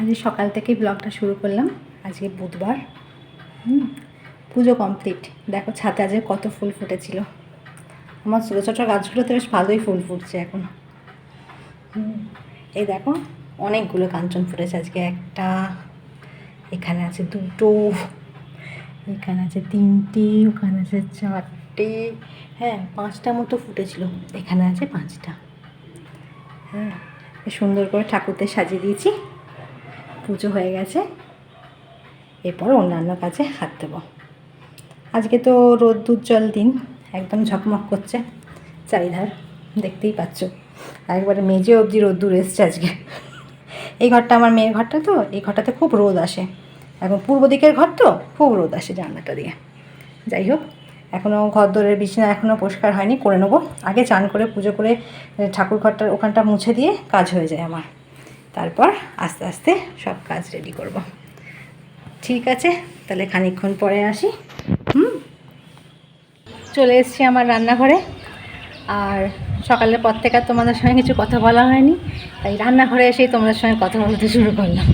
আজকে সকাল থেকেই ব্লগটা শুরু করলাম। আজকে বুধবার। হুম, পুজো কমপ্লিট দেখো ছাতে আজকে কত ফুল ফুটেছিল। আমার ছোটো ছোটো গাছগুলোতে বেশ ভালোই ফুল ফুটছে এখন। এই দেখো অনেকগুলো কাঞ্চন ফুটেছে আজকে। একটা, এখানে আছে দুটো, এখানে আছে তিনটে, ওখানে আছে চারটে হ্যাঁ পাঁচটা মতো ফুটেছিল। এখানে আছে পাঁচটা। হ্যাঁ সুন্দর করে ঠাকুরদের সাজিয়ে দিয়েছি। পুজো হয়ে গেছে। এরপর অন্যান্য কাজে হাত দেবো। আজকে তো রোদ্দুজ্জ্বল দিন, একদম ঝকমক করছে। চারিধার দেখতেই পাচ্ছ। একবারে মেজে অবধি রোদ্দুর এসছে আজকে। এই ঘরটা আমার মেয়ের ঘরটা তো, এই ঘরটাতে খুব রোদ আসে। এখন পূর্ব দিকের ঘর তো, খুব রোদ আসে জানলাটা দিয়ে। যাই হোক এখনও ঘর দোরের বিছানা এখনও পরিষ্কার হয়নি, করে নেব। আগে চান করে, পুজো করে, ঠাকুর ঘরটার ওখানটা মুছে দিয়ে কাজ হয়ে যায় আমার। তারপর আস্তে আস্তে সব কাজ রেডি করব। ঠিক আছে, তাহলে খানিকক্ষণ পরে আসি। হুম? চলে এসেছি আমার রান্নাঘরে। আর সকালের পর থেকে আর তোমাদের সঙ্গে কিছু কথা বলা হয়নি, তাই রান্নাঘরে এসেই তোমাদের সঙ্গে কথা বলতে শুরু করলাম।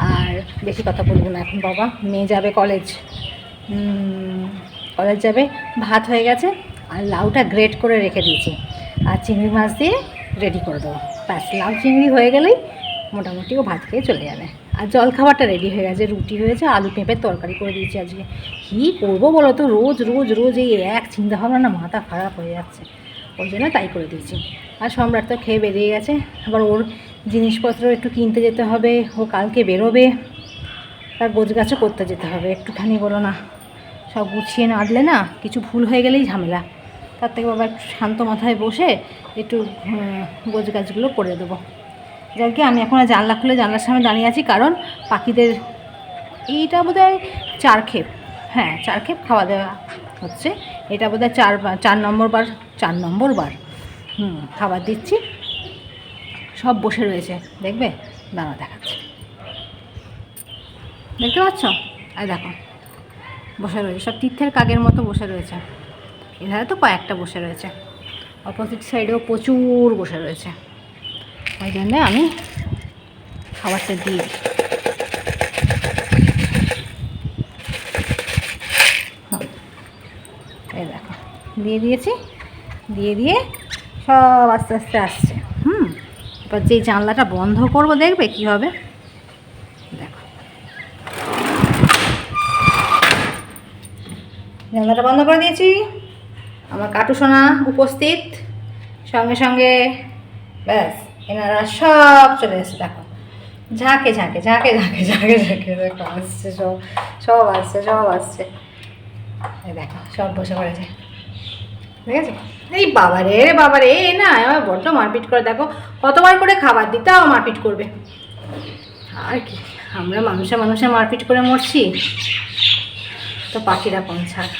আর বেশি কথা বলব না এখন, বাবা। মেয়ে যাবে কলেজ কলেজ যাবে, ভাত হয়ে গেছে, আর লাউটা গ্রেট করে রেখে দিয়েছি। আর চিংড়ি মাছ দিয়ে রেডি করে দেবো। ব্যাস, লাউ চিংড়ি হয়ে গেলেই মোটামুটি ও ভাত খেয়ে চলে যাবে। আর জল খাবারটা রেডি হয়ে গেছে, রুটি হয়েছে, আলু পেঁপের তরকারি করে দিয়েছি আজকে। কী করব বলো তো? রোজ রোজ রোজ এই এক চিন্তা ভাবনা না মাথা খারাপ হয়ে যাচ্ছে। ওই জন্য তাই করে দিয়েছি। আর সম্রাট তো খেয়ে বেরিয়ে গেছে। আবার ওর জিনিসপত্র একটু কিনতে যেতে হবে, ও কালকে বেরোবে। তার গোছগাছও করতে যেতে হবে। একটুখানি বলো না, সব গুছিয়ে না আনলে না কিছু ভুল হয়ে গেলেই ঝামেলা। তার থেকে বাবা একটু শান্ত মাথায় বসে একটু গোজ গাছগুলো করে দেবো। যার কি আমি এখন জানলা খুলে জানলার সামনে দাঁড়িয়ে আছি, কারণ পাখিদের এইটা বোধহয় চার খেপ। হ্যাঁ চার খেপ খাওয়া দেওয়া হচ্ছে। এটা বোধহয় চার চার নম্বর বার, চার নম্বর বার। হুম, খাবার দিচ্ছি। সব বসে রয়েছে। দেখবে? দানা দেখাচ্ছে। দেখতে পাচ্ছ? আর দেখো, বসে রয়েছে। সব তীর্থের কাকের মতো বসে রয়েছে। এধারে তো কয়েকটা বসে রয়েছে। অপোজিট সাইডেও প্রচুর বসে রয়েছে। ওই জন্যে আমি খাবারটা দিই। হুম। এই দেখো, দিয়ে দিয়েছি। দিয়ে দিয়ে সব আস্তে আস্তে আসছে। হুম, এবার যেই জানলাটা বন্ধ করব, দেখবে কি হবে? দেখো। জানলাটা বন্ধ করে দিয়েছি। আমার কাটু সোনা উপস্থিত। সঙ্গে সঙ্গে ব্যাস, এনারা সব চলে এসেছে দেখো। ঝাঁকে ঝাঁকে ঝাঁকে ঝাঁকে ঝাঁকে ঝাঁকে, দেখো, আসছে সব সব আসছে সব আসছে। দেখো, সব বসে পড়েছে। ঠিক আছে? এই বাবা রে বাবা রে, এ না আমার বড্ড মারপিট করে, দেখো, কতবার করে খাবার দিই তাও মারপিট করবে। আর কি, আমরা মানুষে মানুষে মারপিট করে মরছি। তো পাখিরা কোন ছাড়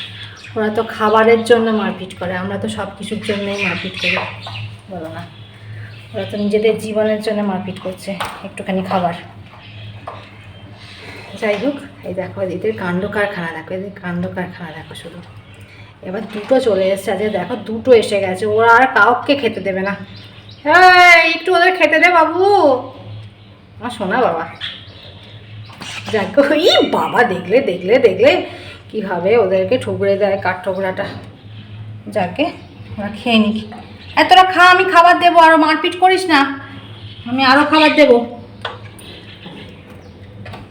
ওরা তো খাবারের জন্য মারপিট করে, আমরা তো সব কিছুর জন্যই মারপিট করি। বলো না। ওরা তো নিজেদের জীবনের জন্য মারপিট করছে, একটুখানি খাবার। যাই হোক, এই দেখো, এদের কাণ্ড কারখানা, দেখো, এদের কাণ্ড কারখানা, দেখো শুধু। এবার দুটো চলে এসেছে, আজকে দেখো, দুটো এসে গেছে, ওরা আর কাউকে খেতে দেবে না। হ্যাঁ একটু ওদের খেতে দে বাবু। আমার শোনা বাবা। যাক ওই বাবা, দেখলে দেখলে দেখলে। কীভাবে ওদেরকে ঠুকরে দেয় কাঠ ঠোকরাটা? যাকে ওরা খেয়ে নিক এ, তোরা খা, আমি খাবার দেবো আরও মারপিট করিস না। আমি আরও খাবার দেবো।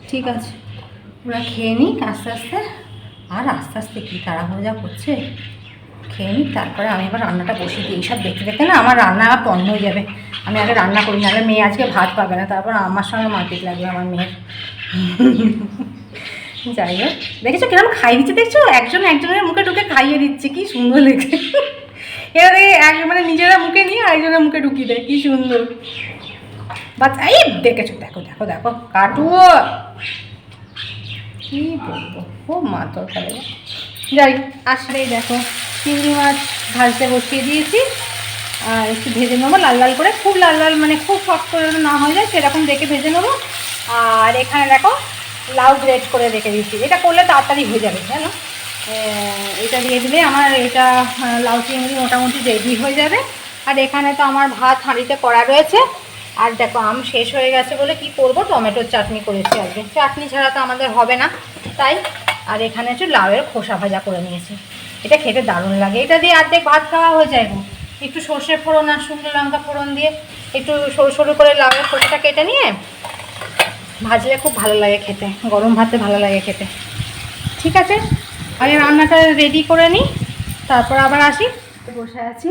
ঠিক আছে। ওরা খেয়ে নিক, আস্তে আস্তে। আর আস্তে আস্তে কী তাড়াহুড়ো যা করছে, খেয়ে নিক। তারপরে আমি এবার রান্নাটা বসিয়ে দিই। এইসব দেখতে দেখতে না আমার রান্না আবার বন্ধ হয়ে যাবে। আমি আগে রান্না করি, নাহলে মেয়ে আজকে ভাত পাবে না। তারপর আমার সঙ্গে মারপিট লাগবে, আমার মেয়ের। যাই হোক, দেখেছ কিরম খাই দিচ্ছে? দেখছ? একজন একজনের মুখে ঢুকে খাইয়ে দিচ্ছে, কি সুন্দর লেগে এরা দেখে এক মানে নিজেরা মুখে নিয়ে আরেকজনের মুখে ঢুকিয়ে দেয়, কি সুন্দর। বাচ্চা এই দেখেছ, দেখো দেখো দেখো কাটু কি বলব? ও মা কালে যাই, আসলেই দেখো, চিংড়ি মাছ ভাজতে বসিয়ে দিয়েছি। আর একটু ভেজে নেব, লাল লাল করে। খুব লাল লাল মানে খুব শক্ত যেন না হয়ে যায়, সেরকম দেখে ভেজে নেব। আর এখানে দেখো লাউ গ্রেট করে রেখে দিচ্ছি। এটা করলে তাড়াতাড়ি হয়ে যাবে জানো এটা দিয়ে দিলে আমার এটা লাউ চিংড়ি মোটামুটি রেডি হয়ে যাবে। আর এখানে তো আমার ভাত হাঁড়িতে করা রয়েছে। আর দেখো, আম শেষ হয়ে গেছে বলে কি করব? টমেটোর চাটনি করেছি আজকে চাটনি ছাড়া তো আমাদের হবে না। তাই, আর এখানে একটু লাউয়ের খোসা ভাজা করে নিয়েছি। এটা খেতে দারুণ লাগে। এটা দিয়ে অর্ধেক ভাত খাওয়া হয়ে যায় একটু সর্ষে ফোড়ন আর শুকনো লঙ্কা ফোড়ন দিয়ে একটু সরু সরু করে লাউয়ের খোসাটা কেটে নিয়ে ভাজলে খুব ভালো লাগে খেতে, গরম ভাতে ভালো লাগে খেতে। ঠিক আছে? আমি রান্নাটা রেডি করে নিই, তারপর আবার আসি। বসে আছি,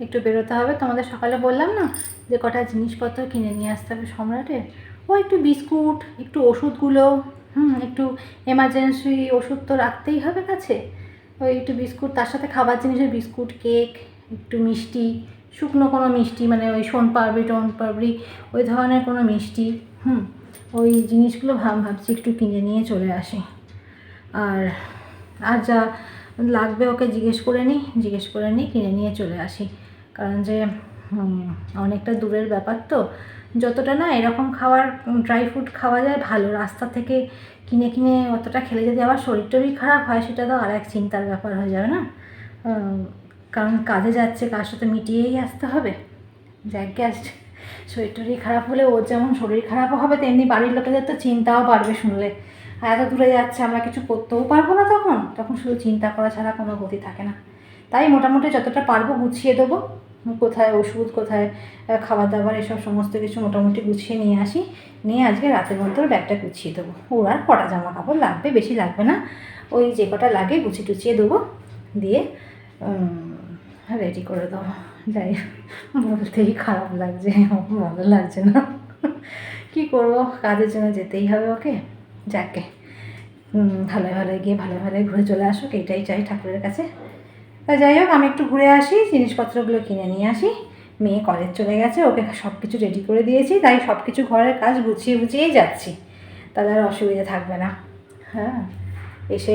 একটু বেরোতে হবে। তোমাদের সকালে বললাম না যে কটা জিনিসপত্র কিনে নিয়ে আসতে হবে সম্রাটের? ও একটু বিস্কুট, একটু ওষুধগুলো, হুম, একটু এমার্জেন্সি ওষুধ তো রাখতেই হবে কাছে। ওই একটু বিস্কুট, তার সাথে খাবার জিনিসের বিস্কুট, কেক, একটু মিষ্টি, শুকনো কোনো মিষ্টি মানে ওই সোন পাপড়ি টোন পাপড়ি ওই ধরনের কোনো মিষ্টি, হুম। ওই জিনিসগুলো ভাব ভাবছি একটু কিনে নিয়ে চলে আসি। আর আর যা লাগবে ওকে জিজ্ঞেস করে নিই, জিজ্ঞেস করে নিই, কিনে নিয়ে চলে আসি। কারণ যে অনেকটা দূরের ব্যাপার তো। যতটা না এরকম খাওয়ার ড্রাই ফ্রুট খাওয়া যায়, ভালো রাস্তা থেকে কিনে কিনে অতটা খেলে যদি আবার শরীর টরীর খারাপ হয়, সেটা তো আর এক চিন্তার ব্যাপার হয়ে যাবে না? কারণ কাজে যাচ্ছে, কার সাথে মিটিয়েই আসতে হবে। যাক গ্যাস শরীর টরীর খারাপ হলে ওর যেমন শরীর খারাপও হবে, তেমনি বাড়ির লোকেদের তো চিন্তাও বাড়বে শুনলে। আর এত দূরে যাচ্ছে, আমরা কিছু করতেও পারব না তখন। তখন শুধু চিন্তা করা ছাড়া কোনো গতি থাকে না। তাই মোটামুটি যতটা পারব গুছিয়ে দেবো। কোথায় ওষুধ, কোথায় খাবার দাবার এসব সমস্ত কিছু মোটামুটি গুছিয়ে নিয়ে আসি। নিয়ে আজকে রাতের মধ্যে ব্যাগটা গুছিয়ে দেবো। ওর আর কটা জামা কাপড় লাগবে, বেশি লাগবে না। ওই যে কটা লাগে গুছিয়ে টুচিয়ে দেবো। দিয়ে রেডি করে দেবো। যাই, বলতেই খারাপ লাগছে ভালো লাগছে না। কি করব, কাজের জন্য যেতেই হবে ওকে, যাকে। ভালো ভালো গিয়ে ভালো ভালো ঘুরে চলে আসুক, এটাই চাই ঠাকুরের কাছে। তা যাই হোক, আমি একটু ঘুরে আসি, জিনিসপত্রগুলো কিনে নিয়ে আসি। মেয়ে কলেজ চলে গেছে, ওকে সব কিছু রেডি করে দিয়েছি, তাই সব কিছু ঘরের কাজ গুছিয়ে গুছিয়েই যাচ্ছি। তাহলে আর অসুবিধা থাকবে না। হ্যাঁ এসে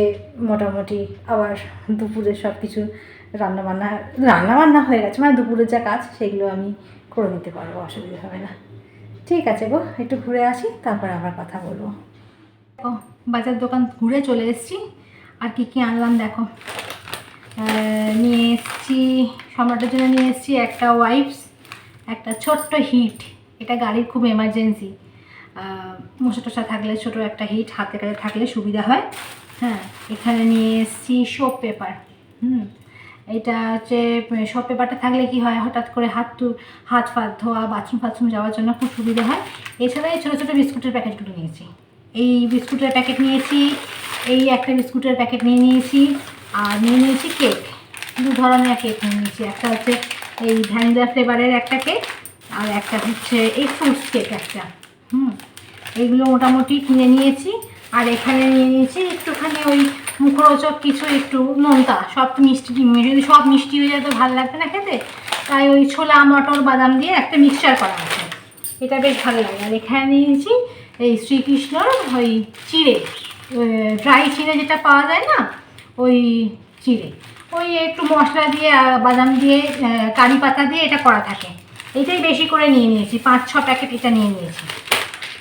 মোটামুটি আবার দুপুরে সব কিছু রান্নাবান্না রান্নাবান্না হয়ে গেছে মানে দুপুরের যা কাজ সেগুলো আমি করে নিতে পারব, অসুবিধা হবে না। ঠিক আছে গো, একটু ঘুরে আসি, তারপর আবার কথা বলব। ও বাজার দোকান ঘুরে চলে এসেছি, আর কি কি আনলাম দেখো। নিয়ে এসেছি, সম্রাটের জন্য নিয়ে এসেছি একটা ওয়াইপস একটা ছোট্ট হিট এটা গাড়ির খুব এমার্জেন্সি মশা টশা থাকলে ছোটো একটা হিট হাতে কাছে থাকলে সুবিধা হয়। হ্যাঁ এখানে নিয়ে এসেছি সোপ পেপার হুম। এটা হচ্ছে সব পেপারটা থাকলে কি হয়? হঠাৎ করে হাত তু হাত ফাত ধোয়া বাথরুম ফাথরুম যাওয়ার জন্য খুব সুবিধা হয়। এছাড়া এই ছোটো ছোটো বিস্কুটের প্যাকেটগুলো নিয়েছি। এই বিস্কুটের প্যাকেট নিয়েছি, এই একটা বিস্কুটের প্যাকেট নিয়ে নিয়েছি, আর নিয়ে নিয়েছি কেক দু ধরনের কেক নিয়ে নিয়েছি। একটা হচ্ছে এই ভ্যানিলা ফ্লেভারের একটা কেক আর একটা হচ্ছে এই ফ্রুটস কেক একটা। হুম, এইগুলো মোটামুটি কিনে নিয়েছি। আর এখানে নিয়ে নিয়েছি একটুখানি ওই মুখরোচক কিছু একটু, নোনতা, সব মিষ্টি যদি সব মিষ্টি হয়ে যায় তো ভালো লাগবে না খেতে? তাই ওই ছোলা, মটর, বাদাম দিয়ে একটা মিক্সচার করা আছে এটা বেশ ভালো লাগে। আর এখানে নিয়েছি এই শ্রীকৃষ্ণর ওই চিড়ে। ড্রাই চিড়ে যেটা পাওয়া যায় না, ওই চিড়ে। ওই একটু মশলা দিয়ে বাদাম দিয়ে কারি পাতা দিয়ে এটা করা থাকে। এটাই বেশি করে নিয়ে নিয়েছি পাঁচ ছ প্যাকেট এটা নিয়ে নিয়েছি।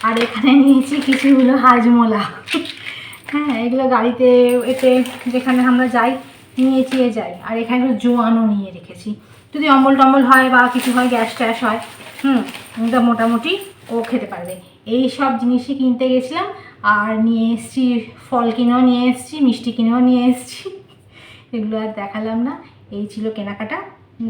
আর এখানে নিয়েছি কিছুগুলো হাজমোলা। হ্যাঁ এগুলো গাড়িতে এতে যেখানে আমরা যাই, নিয়ে চেয়ে যাই। আর এখানে একটু জোয়ানও নিয়ে রেখেছি। যদি অম্বল টম্বল হয় বা কিছু হয়, গ্যাস ট্যাস হয়, হুম এটা মোটামুটি ও খেতে পারবে। এই সব জিনিসই কিনতে গেছিলাম, আর নিয়ে এসেছি, ফল কিনেও নিয়ে এসেছি, মিষ্টি কিনেও নিয়ে এসেছি। এগুলো আর দেখালাম না। এই ছিল কেনাকাটা।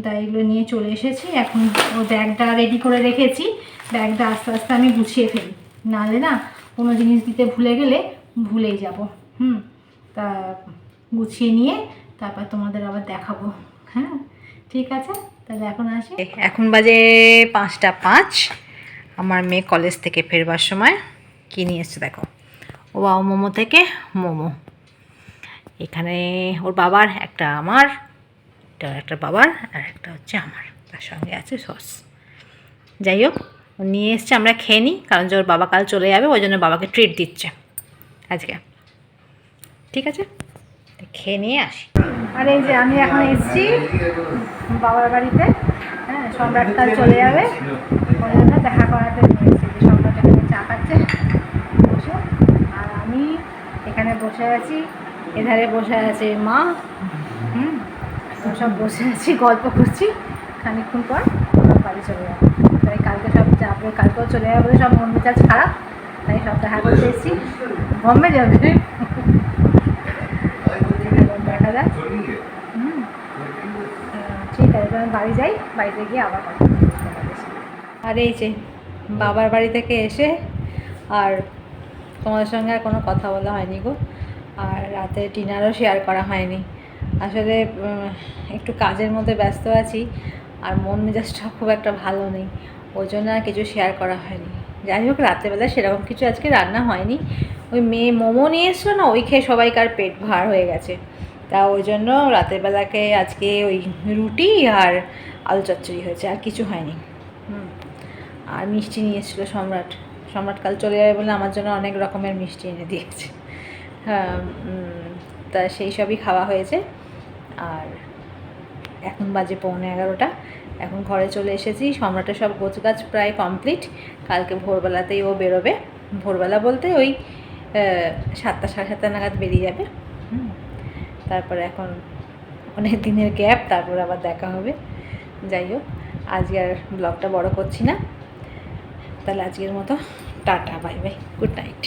তাই এগুলো নিয়ে চলে এসেছি। এখন ও ব্যাগটা রেডি করে রেখেছি। ব্যাগটা আস্তে আস্তে আমি গুছিয়ে ফেলি। নাহলে না, কোনো জিনিস দিতে ভুলে গেলে ভুলেই যাব, হুম? তা গুছিয়ে নিয়ে তারপর তোমাদের আবার দেখাবো হ্যাঁ? ঠিক আছে? তাহলে এখন আসি। এখন বাজে পাঁচটা পাঁচ। আমার মেয়ে কলেজ থেকে ফেরবার সময়। কী নিয়ে এসছে দেখো? ও বাবা মোমো থেকে মোমো। এখানে ওর বাবার, একটা আমার এটা একটা বাবার, আর একটা হচ্ছে আমার। তার সঙ্গে আছে সস। যাই হোক নিয়ে এসছে, আমরা খেয়ে নিই, কারণ যে ওর বাবা কাল চলে যাবে, ওই জন্য বাবাকে ট্রিট দিচ্ছে। আজকে। ঠিক আছে? খেয়ে নিয়ে আসি। আর এই যে আমি এখন এসেছি বাবার বাড়িতে। হ্যাঁ সম্রাট কাল চলে যাবে। দেখা করাতে সম্রাট এখানে চা খাচ্ছে। বসে। আর আমি এখানে বসে আছি। এধারে বসে আছে মা। হুম সব বসে আছি, গল্প করছি। খানিকক্ষণ পর বাড়ি চলে যাব। তাই কালকে সব যাবে কালকেও চলে যাবে সব মন মেজাজ খারাপ। তাই সব দেখা করতে এসেছি। বম্বে যাবে। দেখা ঠিক আছে আমি বাড়ি যাই। বাড়িতে গিয়ে আবার। আর এই যে, বাবার বাড়ি থেকে এসে আর তোমাদের সঙ্গে আর কোনো কথা বলা হয়নি গো। আর রাতে ডিনারও শেয়ার করা হয়নি। আসলে একটু কাজের মধ্যে ব্যস্ত আছি, আর মন মেজাজটা খুব একটা ভালো নেই। ওই জন্য আর কিছু শেয়ার করা হয়নি। যাই হোক রাত্রেবেলা সেরকম কিছু আজকে রান্না হয়নি। ওই মেয়ে মোমো নিয়ে এসলো না? ওই খেয়ে সবাইকার পেট ভার হয়ে গেছে। তা ওই জন্য রাতের বেলাকে আজকে ওই রুটি আর আলু চচ্চড়ি হয়েছে আর কিছু হয়নি। হুম। আর মিষ্টি নিয়ে এসেছিল সম্রাট। সম্রাট কাল চলে যাবে বলে আমার জন্য অনেক রকমের মিষ্টি এনে দিয়েছে। হ্যাঁ তা সেই সবই খাওয়া হয়েছে। আর এখন বাজে পৌনে এগারোটা। এখন ঘরে চলে এসেছি। সম্রাটের সব গোছ গাছ প্রায় কমপ্লিট। কালকে ভোরবেলাতেই ও বেরোবে। ভোরবেলা বলতে ওই সাতটা, সাড়ে সাতটা নাগাদ বেরিয়ে যাবে। তারপরে এখন অনেক দিনের গ্যাপ, তারপর আবার দেখা হবে। যাই হোক, আজকে আর ব্লগটা বড় করছি না। তাহলে আজকের মতো tata, bye bye, good night.